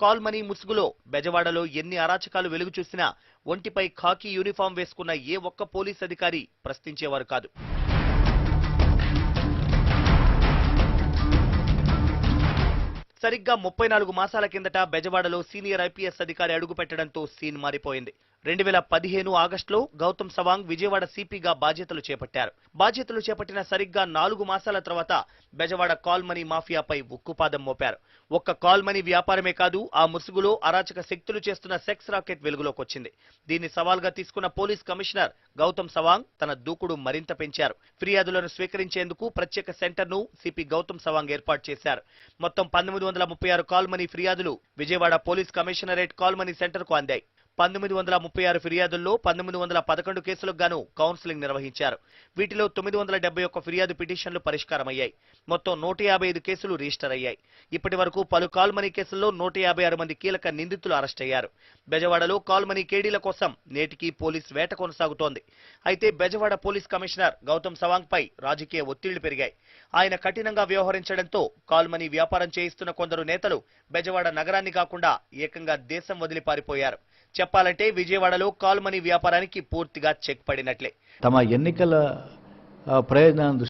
Call money ముసుగులో బెజవాడలో ఎన్ని అరాచకాలు వెలుగు చూసినా ఒంటిపై ఖాకీ యూనిఫామ్ వేసుకున్న ఏ ఒక్క పోలీస్ అధికారి ప్రశ్నించేవారు కాదు. సరిగ్గా ముప్పై నాలుగు మాసాల కిందట బెజవాడలో సీనియర్ ఐపీఎస్ అధికారి అడుగుపెట్టడంతో సీన్ మారిపోయింది. రెండు వేల పదిహేను ఆగస్టులో గౌతమ్ సవాంగ్ విజయవాడ సిపిగా బాధ్యతలు చేపట్టారు. బాధ్యతలు చేపట్టిన సరిగ్గా నాలుగు మాసాల తర్వాత బెజవాడ కాల్ మనీ మాఫియాపై ఉక్కుపాదం మోపారు. ఒక్క కాల్ మనీ వ్యాపారమే కాదు ఆ ముసుగులో అరాచక శక్తులు చేస్తున్న సెక్స్ రాకెట్ వెలుగులోకి వచ్చింది. దీన్ని సవాల్గా తీసుకున్న పోలీస్ కమిషనర్ గౌతమ్ సవాంగ్ తన దూకుడు మరింత పెంచారు. ఫిర్యాదులను స్వీకరించేందుకు ప్రత్యేక సెంటర్ను సిపి గౌతమ్ సవాంగ్ ఏర్పాటు చేశారు. మొత్తం పంతొమ్మిది వందల ముప్పై ఆరు కాల్ మనీ ఫిర్యాదులు Vijayawada police commissionerate call money సెంటర్కు అందాయి. పంతొమ్మిది వందల ముప్పై ఆరు ఫిర్యాదుల్లో పంతొమ్మిది వందల పదకొండు కేసులకు గాను కౌన్సిలింగ్ నిర్వహించారు. వీటిలో తొమ్మిది వందల డెబ్బై ఒక్క ఫిర్యాదు పిటిషన్లు పరిష్కారమయ్యాయి. మొత్తం నూట యాభై ఐదు కేసులు రిజిస్టర్ అయ్యాయి. ఇప్పటి వరకు పలు కాల్ మనీ కేసుల్లో నూట యాభై ఆరు మంది కీలక నిందితులు అరెస్ట్ అయ్యారు. బెజవాడలో కాల్ మనీ కేడీల కోసం నేటికి పోలీస్ వేట కొనసాగుతోంది. అయితే బెజవాడ పోలీస్ కమిషనర్ గౌతమ్ సవాంగ్ పై రాజకీయ ఒత్తిళ్ళు పెరిగాయి. ఆయన కఠినంగా వ్యవహరించడంతో కాల్ మనీ వ్యాపారం చేయిస్తున్న కొందరు నేతలు బెజవాడ నగరాన్ని కాకుండా ఏకంగా దేశం వదిలి పారిపోయారు చెప్పాలంటే విజయవాడలో కాల్ మనీ వ్యాపారానికి పూర్తిగా చెక్ పడినట్లే. తమ ఎన్నికల ప్రయోజనాన్ని